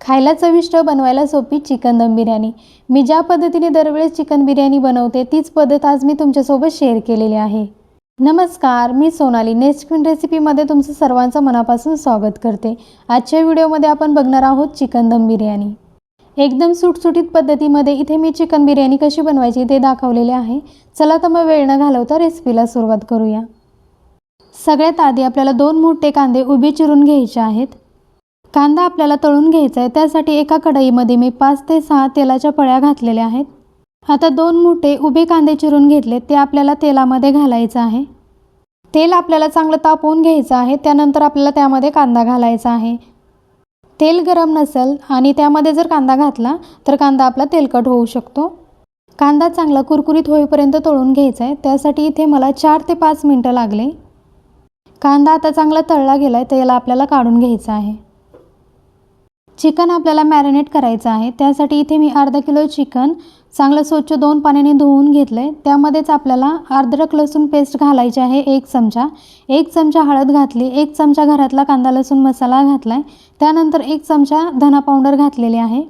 खायला चविष्ट बनवायला सोपी चिकन दम बिर्याणी. मी ज्या पद्धतीने दरवेळेस चिकन बिर्याणी बनवते तीच पद्धत आज मी तुमच्यासोबत शेअर केलेली आहे. नमस्कार मी सोनाली. नेक्स्ट क्वीन रेसिपीमध्ये तुमचं सर्वांचं मनापासून स्वागत करते. आजच्या व्हिडिओमध्ये आपण बघणार आहोत चिकन दम बिर्याणी. एकदम सुटसुटीत पद्धतीमध्ये इथे मी चिकन बिर्याणी कशी बनवायची ते दाखवलेले आहे. चला तर मग वेळ न घालवता रेसिपीला सुरुवात करूया. सगळ्यात आधी आपल्याला दोन मोठे कांदे उभे चिरून घ्यायचे आहेत. कांदा आपल्याला तळून घ्यायचा आहे. त्यासाठी एका कढईमध्ये मी पाच ते सहा तेलाच्या पळ्या घातलेल्या आहेत. आता दोन मोठे उभे कांदे चिरून घेतले. ते आपल्याला तेलामध्ये घालायचं आहे. तेल आपल्याला चांगलं तापवून घ्यायचं आहे. त्यानंतर आपल्याला त्यामध्ये कांदा घालायचा आहे. तेल गरम नसेल आणि त्यामध्ये जर कांदा घातला तर कांदा आपला तेलकट होऊ शकतो. कांदा चांगला कुरकुरीत होईपर्यंत तळून घ्यायचा आहे. त्यासाठी इथे मला चार ते पाच मिनटं लागले. कांदा आता चांगला तळला गेला आहे तर याला आपल्याला काढून घ्यायचा आहे. चिकन आपल्याला मॅरिनेट करायचं आहे. त्यासाठी इथे मी अर्धा किलो चिकन चांगलं स्वच्छ दोन पाण्याने धुवून घेतलं आहे त्यामध्येच आपल्याला अर्धरक लसूण पेस्ट घालायची आहे एक चमचा. एक चमचा हळद घातली एक चमचा घरातला कांदा लसूण मसाला घातला आहे त्यानंतर एक चमचा धना पावडर घातलेली आहे.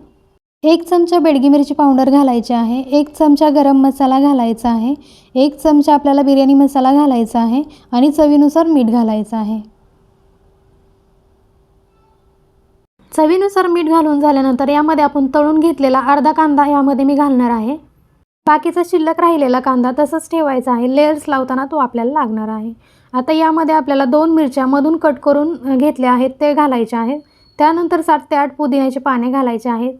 एक चमचा बेडगी मिरची पावडर घालायची आहे. एक चमचा गरम मसाला घालायचा आहे. एक चमचा आपल्याला बिर्याणी मसाला घालायचा आहे आणि चवीनुसार मीठ घालायचं आहे. चवीनुसार मीठ घालून झाल्यानंतर यामध्ये आपण तळून घेतलेला अर्धा कांदा यामध्ये मी घालणार आहे. बाकीचा शिल्लक राहिलेला कांदा तसंच ठेवायचा आहे. लेयर्स लावताना तो आपल्याला लागणार आहे. आता यामध्ये आपल्याला दोन मिरच्या मधून कट करून घेतल्या आहेत ते घालायचे आहेत. त्यानंतर सात ते आठ पुदिन्याचे पाने घालायचे आहेत.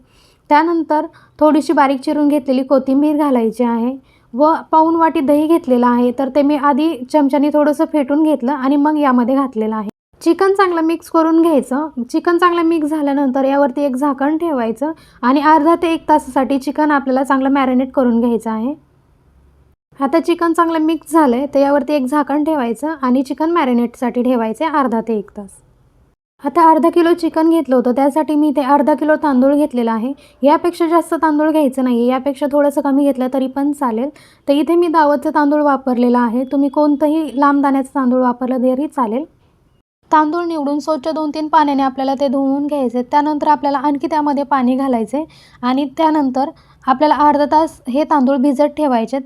त्यानंतर थोडीशी बारीक चिरून घेतलेली कोथिंबीर घालायची आहे. व पाऊण वाटी दही घेतलेलं आहे. तर ते मी आधी चमच्याने थोडंसं फेटून घेतलं आणि मग यामध्ये घातलेलं आहे. चिकन चांगलं मिक्स करून घ्यायचं. चिकन चांगलं मिक्स झाल्यानंतर यावरती एक झाकण ठेवायचं आणि अर्धा ते एक तासासाठी चिकन आपल्याला चांगलं मॅरिनेट करून घ्यायचं आहे. आता चिकन चांगलं मिक्स झालं आहे तर यावरती एक झाकण ठेवायचं आणि चिकन मॅरिनेटसाठी ठेवायचे अर्धा ते एक तास. आता अर्धा किलो चिकन घेतलं होतं त्यासाठी मी ते अर्धा किलो तांदूळ घेतलेला आहे. यापेक्षा जास्त तांदूळ घ्यायचं नाही आहे यापेक्षा थोडंसं कमी घेतलं तरी पण चालेल. तर इथे मी दावतचं तांदूळ वापरलेला आहे. तुम्ही कोणतंही लांब दाण्याचं तांदूळ वापरलं तरी चालेल. तांदूळ निवडून स्वच्छ दोन तीन पाण्याने आपल्याला ते धुवून घ्यायचे. त्यानंतर आपल्याला आणखी त्यामध्ये पाणी घालायचे आणि त्यानंतर आपल्याला अर्धा तास हे तांदूळ भिजत ठेवायचे.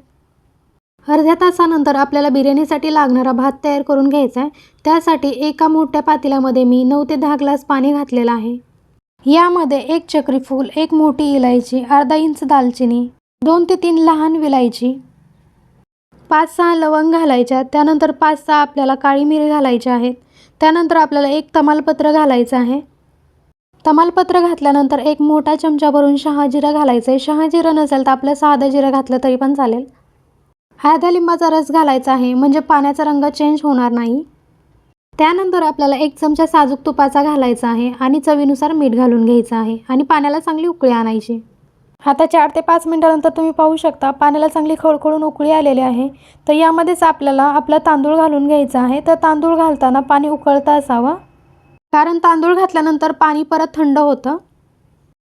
अर्ध्या तासानंतर आपल्याला बिर्याणीसाठी लागणारा भात तयार करून घ्यायचा आहे. त्यासाठी एका मोठ्या पातेल्यामध्ये मी नऊ ते दहा ग्लास पाणी घातलेलं आहे. यामध्ये एक चक्री फूल एक मोठी इलायची अर्धा इंच दालचिनी दोन ते तीन लहान विलायची पाच सहा लवंग घालायच्या. त्यानंतर पाच सहा आपल्याला काळी मिरी घालायच्या आहेत. त्यानंतर आपल्याला एक तमालपत्र घालायचं आहे. तमालपत्र घातल्यानंतर एक मोठा चमचा भरून शहाजिरं घालायचं आहे शहाजिरं नसेल तर आपलं साधं जिरं घातलं तरी पण चालेल. अर्ध्या लिंबाचा रस घालायचा आहे. म्हणजे पाण्याचा रंग चेंज होणार नाही. त्यानंतर आपल्याला एक चमचा साजूक तुपाचा घालायचा आहे आणि चवीनुसार मीठ घालून घ्यायचं आहे आणि पाण्याला चांगली उकळी आणायची. आता चार ते पाच मिनटानंतर तुम्ही पाहू शकता पाण्याला चांगली खळखळून उकळी आलेली आहे. तर यामध्येच आपल्याला आपला तांदूळ घालून घ्यायचा आहे. तर तांदूळ घालताना पाणी उकळतं असावं. कारण तांदूळ घातल्यानंतर पाणी परत थंड होतं.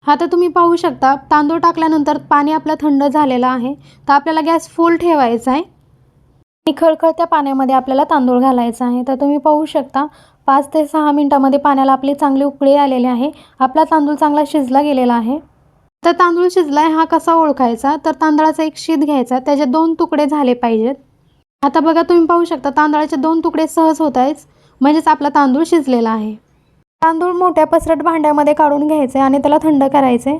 आता तुम्ही पाहू शकता तांदूळ टाकल्यानंतर पाणी आपलं थंड झालेलं आहे. तर आपल्याला गॅस फुल ठेवायचा आहे. आणि खळखळत्या पाण्यामध्ये आपल्याला तांदूळ घालायचा आहे. तर तुम्ही पाहू शकता पाच ते सहा मिनटामध्ये पाण्याला आपली चांगली उकळी आलेली आहे. आपला तांदूळ चांगला शिजला गेलेला आहे. तर तांदूळ शिजलाय हा कसा ओळखायचा? तर तांदळाचा एक शीत घ्यायचा त्याचे दोन तुकडे झाले पाहिजेत. आता बघा तुम्ही पाहू शकता तांदळाचे दोन तुकडे सहज होत आहेच म्हणजेच आपला तांदूळ शिजलेला आहे. तांदूळ मोठ्या पसरट भांड्यामध्ये काढून घ्यायचे आणि त्याला थंड करायचे.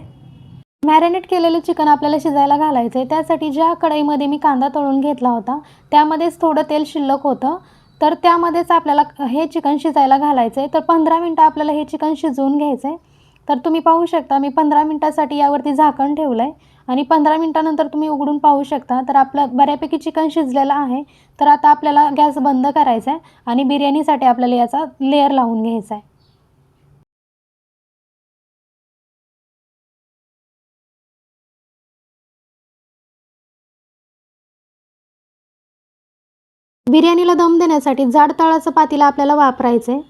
मॅरिनेट केलेलं चिकन आपल्याला शिजायला घालायचं आहे त्यासाठी ज्या कढईमध्ये मी कांदा तळून घेतला होता त्यामध्येच थोडं तेल शिल्लक होतं. तर त्यामध्येच आपल्याला हे चिकन शिजायला घालायचं आहे तर पंधरा मिनटं आपल्याला हे चिकन शिजवून घ्यायचं आहे तर तुम्ही पाहू शकता मी पंधरा मिनटासाठी यावरती झाकण ठेवलं आहे आणि पंधरा मिनटानंतर तुम्ही उघडून पाहू शकता. तर आपलं बऱ्यापैकी चिकन शिजलेलं आहे. तर आता आपल्याला गॅस बंद करायचा आहे आणि बिर्याणीसाठी आपल्याला याचा लेअर लावून घ्यायचा आहे. बिर्याणीला दम देण्यासाठी जाड तळाचं पातीला आपल्याला वापरायचं आहे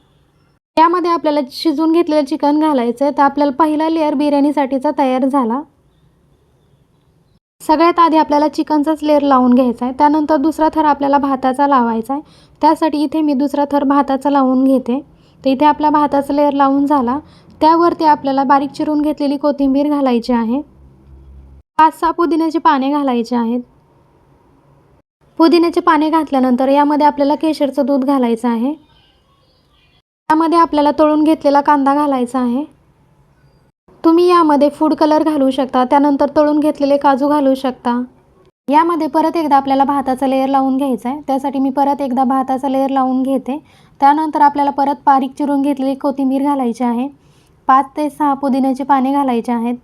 यामध्ये आपल्याला शिजवून घेतलेलं चिकन घालायचं आहे तर आपल्याला पहिला लेअर बिर्याणीसाठीचा तयार झाला. सगळ्यात आधी आपल्याला चिकनचाच लेअर लावून घ्यायचा आहे त्यानंतर दुसरा थर आपल्याला भाताचा लावायचा आहे त्यासाठी इथे मी दुसरा थर भाताचा लावून घेते. तर इथे आपला भाताचा लेअर लावून झाला. त्यावरती आपल्याला बारीक चिरून घेतलेली कोथिंबीर घालायची आहे. पाच सहा पुदिन्याची पाने घालायची आहेत. पुदिन्याचे पाने घातल्यानंतर यामध्ये आपल्याला केशरचं दूध घालायचं आहे. त्यामध्ये आपल्याला तळून घेतलेला कांदा घालायचा आहे. तुम्ही यामध्ये फूड कलर घालू शकता त्यानंतर तळून घेतलेले काजू घालू शकता. यामध्ये परत एकदा आपल्याला भाताचा लेअर लावून घ्यायचा आहे. त्यासाठी मी परत एकदा भाताचा लेअर लावून घेते. त्यानंतर आपल्याला परत बारीक चिरून घेतलेली कोथिंबीर घालायची आहे. पाच ते सहा पुदिन्याचे पाने घालायचे आहेत.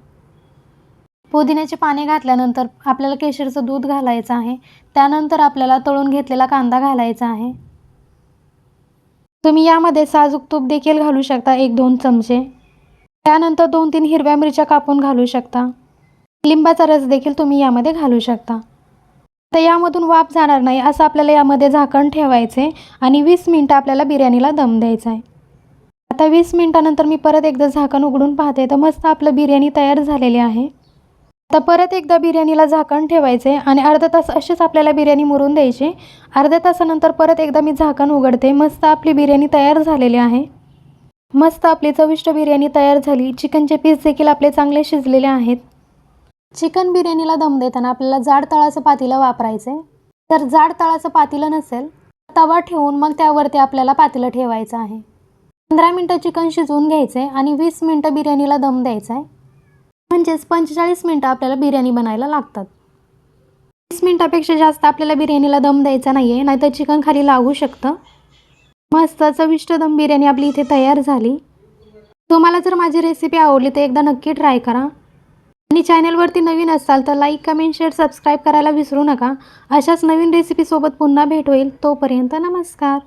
पुदिन्याचे पाने घातल्यानंतर आपल्याला केशरचं दूध घालायचं आहे. त्यानंतर आपल्याला तळून घेतलेला कांदा घालायचा आहे. तुम्ही यामध्ये साजूक तूप देखील घालू शकता एक दोन चमचे. त्यानंतर दोन तीन हिरव्या मिरच्या कापून घालू शकता. लिंबाचा रस देखील तुम्ही यामध्ये घालू शकता. तर यामधून वाफ जाणार नाही असं आपल्याला यामध्ये झाकण ठेवायचे आणि वीस मिनटं आपल्याला बिर्याणीला दम द्यायचा आहे आता वीस मिनटानंतर मी परत एकदा झाकण उघडून पाहते. तर मस्त आपलं बिर्याणी तयार झालेली आहे. आता परत एकदा बिर्याणीला झाकण ठेवायचे आणि अर्धा तास अशीच आपल्याला बिर्याणी मुरून द्यायची. अर्ध्या तासानंतर परत एकदा मी झाकण उघडते. मस्त आपली बिर्याणी तयार झालेली आहे. मस्त आपली चविष्ट बिर्याणी तयार झाली. चिकनचे पीस देखील आपले चांगले शिजलेले आहेत. चिकन बिर्याणीला दम देताना आपल्याला जाड तळाचं पातीला वापरायचं आहे तर जाड तळाचं पातीलं नसेल तवा ठेवून मग त्यावरती आपल्याला पातेलं ठेवायचं आहे. पंधरा मिनटं चिकन शिजवून घ्यायचं आहे आणि वीस मिनटं बिर्याणीला दम द्यायचा आहे म्हणजेच पंचेचाळीस मिनटं आपल्याला बिर्याणी बनायला लागतात. वीस मिनटापेक्षा जास्त आपल्याला बिर्याणीला दम द्यायचा नाही आहे नाहीतर चिकन खाली लागू शकतं. मस्त चविष्ट दम बिर्याणी आपली इथे तयार झाली. तुम्हाला जर माझी रेसिपी आवडली तर एकदा नक्की ट्राय करा. आणि चॅनलवरती नवीन असाल तर लाईक कमेंट शेअर सबस्क्राईब करायला विसरू नका. अशाच नवीन रेसिपीसोबत पुन्हा भेट होईल. तोपर्यंत नमस्कार.